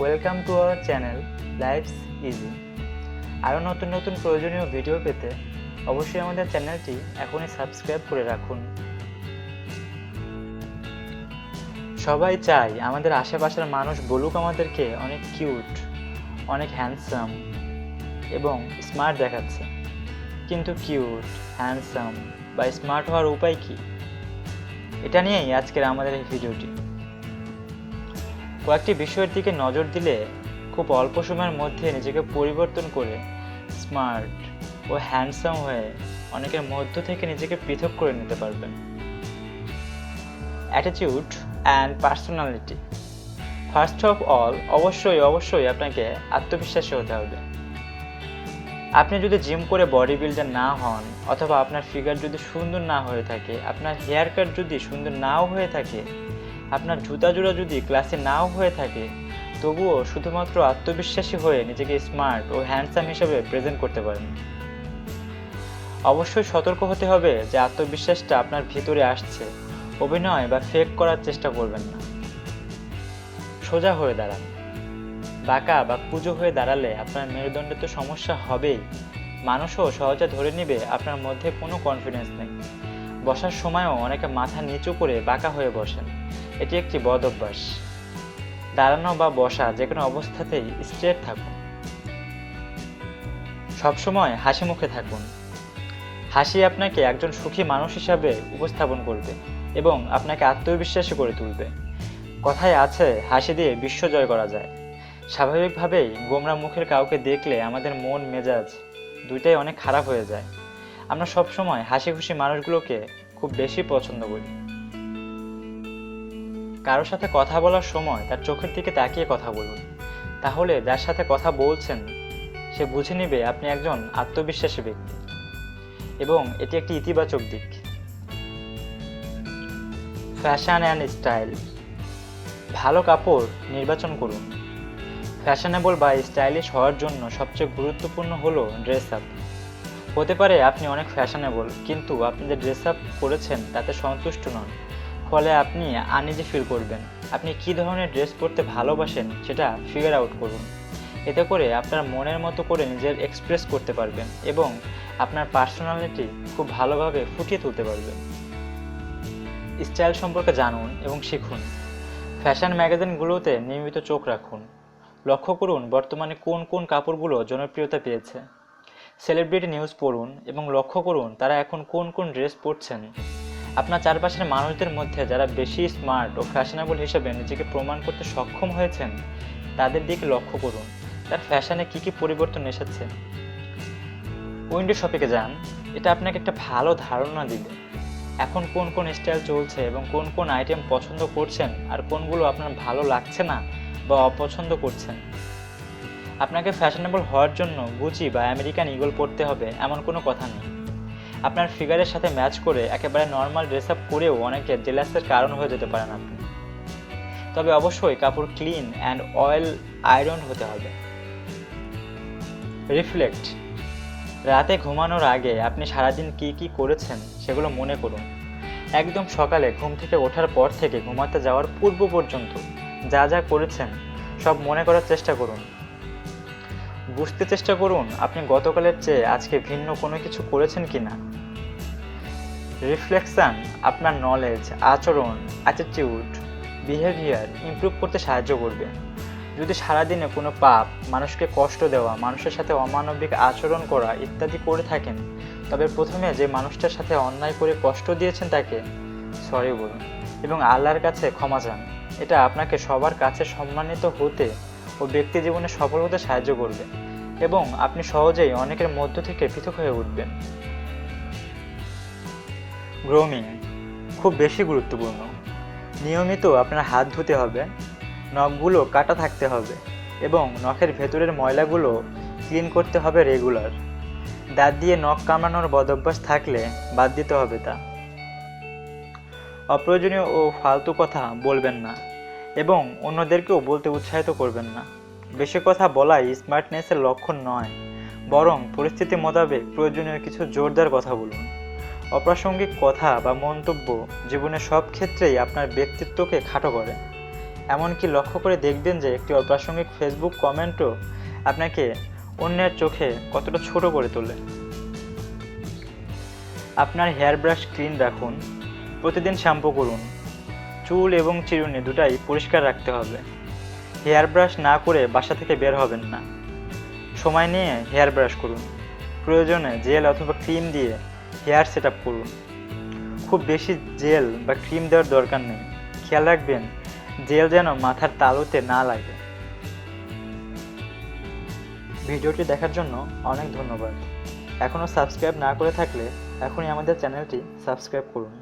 Welcome to our channel life's easy আরও নতুন নতুন প্রয়োজনীয় ভিডিও পেতে অবশ্যই আমাদের চ্যানেলটি এখনই সাবস্ক্রাইব করে রাখুন। সবাই চাই আমাদের আশেপাশের মানুষ বলুক আমাদেরকে অনেক কিউট অনেক হ্যান্ডসাম এবং স্মার্ট দেখাচ্ছে। কিন্তু কিউট হ্যান্ডসাম বা স্মার্ট হওয়ার উপায় কী? এটা নিয়েই আজকের আমাদের এই ভিডিওটি কয়েকটি বিষয়ের দিকে নজর দিলে খুব অল্প সময়ের মধ্যে নিজেকে পরিবর্তন করে স্মার্ট ও হ্যান্ডসাম হয়ে অনেকের মধ্য থেকে নিজেকে পৃথক করে নিতে পারবেন। Attitude and personality first of all অবশ্যই অবশ্যই আপনাকে আত্মবিশ্বাসী হতে হবে। আপনি যদি জিম করে বডি বিল্ডার না হন অথবা আপনার ফিগার যদি সুন্দর না হয়ে থাকে, আপনার হেয়ার কাট যদি সুন্দর নাও হয়ে থাকে আপনার জুতা জোড়া যদি ক্লাসে নাও হয়ে থাকে, তবুও শুধুমাত্র আত্মবিশ্বাসী হয়ে নিজেকে স্মার্ট ও হ্যান্ডসাম হিসেবে প্রেজেন্ট করতে পারেন। অবশ্যই সতর্ক হতে হবে যে আত্মবিশ্বাসটা আপনার ভিতরে আসছে, অভিনয় বা ফেক করার চেষ্টা করবেন না। সোজা হয়ে দাঁড়ান। বাঁকা বা পুজো হয়ে দাঁড়ালে আপনার মেরুদণ্ডে তো সমস্যা হবেই। মানুষও সহজে ধরে নেবে আপনার মধ্যে কোনো কনফিডেন্স নেই। বসার সময়ও অনেকে মাথা নিচু করে বাঁকা হয়ে বসেন। এটি একটি বদ অভ্যাস। দাঁড়ানো বা বসা যে কোনো অবস্থাতেই স্ট্রেট থাকুন। সবসময় হাসি মুখে থাকুন। হাসি আপনাকে একজন সুখী মানুষ হিসাবে উপস্থাপন করবে এবং আপনাকে আত্মবিশ্বাসী করে তুলবে। কথায় আছে, হাসি দিয়ে বিশ্ব জয় করা যায়। স্বাভাবিকভাবেই গোমরা মুখের কাউকে দেখলে আমাদের মন, মেজাজ দুইটাই অনেক খারাপ হয়ে যায়। আমরা সবসময় হাসি খুশি মানুষগুলোকে খুব বেশি পছন্দ করি। কারোর সাথে কথা বলার সময় তার চোখের দিকে তাকিয়ে কথা বলুন। তাহলে যার সাথে কথা বলছেন, সে বুঝে নেবে আপনি একজন আত্মবিশ্বাসী ব্যক্তি। এবং এটি একটি ইতিবাচক দিক। ফ্যাশন অ্যান্ড স্টাইল ভালো কাপড় নির্বাচন করুন। ফ্যাশনেবল বা স্টাইলিশ হওয়ার জন্য সবচেয়ে গুরুত্বপূর্ণ হলো ড্রেস আপ হতে পারে আপনি অনেক ফ্যাশনেবল কিন্তু আপনি যে ড্রেস আপ করেছেন তাতে সন্তুষ্ট নন। ফলে আপনি আনইজি ফিল করবেন। আপনি কী ধরনের ড্রেস পরতে ভালোবাসেন সেটা ফিগার আউট করুন। এতে করে আপনার মনের মতো করে নিজের এক্সপ্রেস করতে পারবেন এবং আপনার পার্সোনালিটি খুব ভালোভাবে ফুটিয়ে তুলতে পারবেন। স্টাইল সম্পর্কে জানুন এবং শিখুন। ফ্যাশন ম্যাগাজিনগুলোতে নিয়মিত চোখ রাখুন। লক্ষ্য করুন বর্তমানে কোন কোন কাপড়গুলো জনপ্রিয়তা পেয়েছে। সেলিব্রিটি নিউজ পড়ুন এবং লক্ষ্য করুন তারা এখন কোন কোন ড্রেস পরছেন। আপনার চারপাশের মানুষদের মধ্যে যারা বেশি স্মার্ট ও ফ্যাশনেবল হিসেবে নিজেকে প্রমাণ করতে সক্ষম হয়েছেন, তাদের দিকে লক্ষ্য করুন। তার ফ্যাশনে কী কী পরিবর্তন এসেছে? উইন্ডো শপিকে যান, এটা আপনাকে একটা ভালো ধারণা দিবে। এখন কোন কোন স্টাইল চলছে এবং কোন কোন আইটেম পছন্দ করছেন আর কোনগুলো আপনার ভালো লাগছে না বা অপছন্দ করছেন। আপনাকে ফ্যাশনেবল হওয়ার জন্য গুচি বা আমেরিকান ইগল পড়তে হবে, এমন কোনো কথা নেই। আপনার ফিগারের সাথে ম্যাচ করে একেবারে নর্মাল ড্রেস আপ করেও অনেকে জেলাসের কারণ হয়ে যেতে পারেন আপনি। তবে অবশ্যই কাপড় ক্লিন অ্যান্ড অয়েল আয়রন হতে হবে। রিফ্লেক্ট। রাতে ঘুমানোর আগে আপনি সারাদিন কি কি করেছেন সেগুলো মনে করুন। একদম সকালে ঘুম থেকে ওঠার পর থেকে ঘুমাতে যাওয়ার পূর্ব পর্যন্ত যা যা করেছেন সব মনে করার চেষ্টা করুন। বুঝতে চেষ্টা করুন আপনি গতকালের চেয়ে আজকে ভিন্ন কোনো কিছু করেছেন কি না রিফ্লেকশান আপনার নলেজ আচরণ অ্যাটিটিউড বিহেভিয়ার ইমপ্রুভ করতে সাহায্য করবে। যদি সারাদিনে কোনো পাপ, মানুষকে কষ্ট দেওয়া, মানুষের সাথে অমানবিক আচরণ করা ইত্যাদি করে থাকেন, তবে প্রথমে যে মানুষটার সাথে অন্যায় করে কষ্ট দিয়েছেন তাকে সরি বলুন এবং আল্লাহর কাছে ক্ষমা চান। এটা আপনাকে সবার কাছে সম্মানিত হতে ও ব্যক্তি জীবনে সফল হতে সাহায্য করবে এবং আপনি সহজেই অনেকের মধ্য থেকে পৃথক হয়ে উঠবেন। গ্রোমিং খুব বেশি গুরুত্বপূর্ণ। নিয়মিত আপনার হাত ধুতে হবে, নখগুলো কাটা থাকতে হবে এবং নখের ভেতরের ময়লাগুলো ক্লিন করতে হবে রেগুলার। দাঁত দিয়ে নখ কামড়ানোর বদভ্যাস থাকলে বাদ দিতে হবে তা। অপ্রয়োজনীয় ও ফালতু কথা বলবেন না এবং অন্যদেরকেও বলতে উৎসাহিত করবেন না। বেশি কথা বলাই স্মার্টনেসের লক্ষণ নয়, বরং পরিস্থিতি মোতাবেক প্রয়োজনীয় কিছু জোরদার কথা বলুন। অপ্রাসঙ্গিক কথা বা মন্তব্য জীবনের সব ক্ষেত্রেই আপনার ব্যক্তিত্বকে খাটো করে। এমনকি লক্ষ্য করে দেখবেন যে একটি অপ্রাসঙ্গিক ফেসবুক কমেন্টও আপনাকে অন্যের চোখে কতটা ছোট করে তোলে। আপনার হেয়ার ব্রাশ ক্লিন রাখুন, প্রতিদিন শ্যাম্পু করুন, চুল এবং চিরুনি দুটাই পরিষ্কার রাখতে হবে। হেয়ার ব্রাশ না করে বাসা থেকে বের হবেন না। সময় নিয়ে হেয়ার ব্রাশ করুন। প্রয়োজনে জেল অথবা ক্রিম দিয়ে হেয়ার সেট আপ করুন। খুব বেশি জেল বা ক্রিম দেওয়ার দরকার নেই। খেয়াল রাখবেন জেল যেন মাথার তালুতে না লাগে। ভিডিওটি দেখার জন্য অনেক ধন্যবাদ। এখনও সাবস্ক্রাইব না করে থাকলে এখনই আমাদের চ্যানেলটি সাবস্ক্রাইব করুন।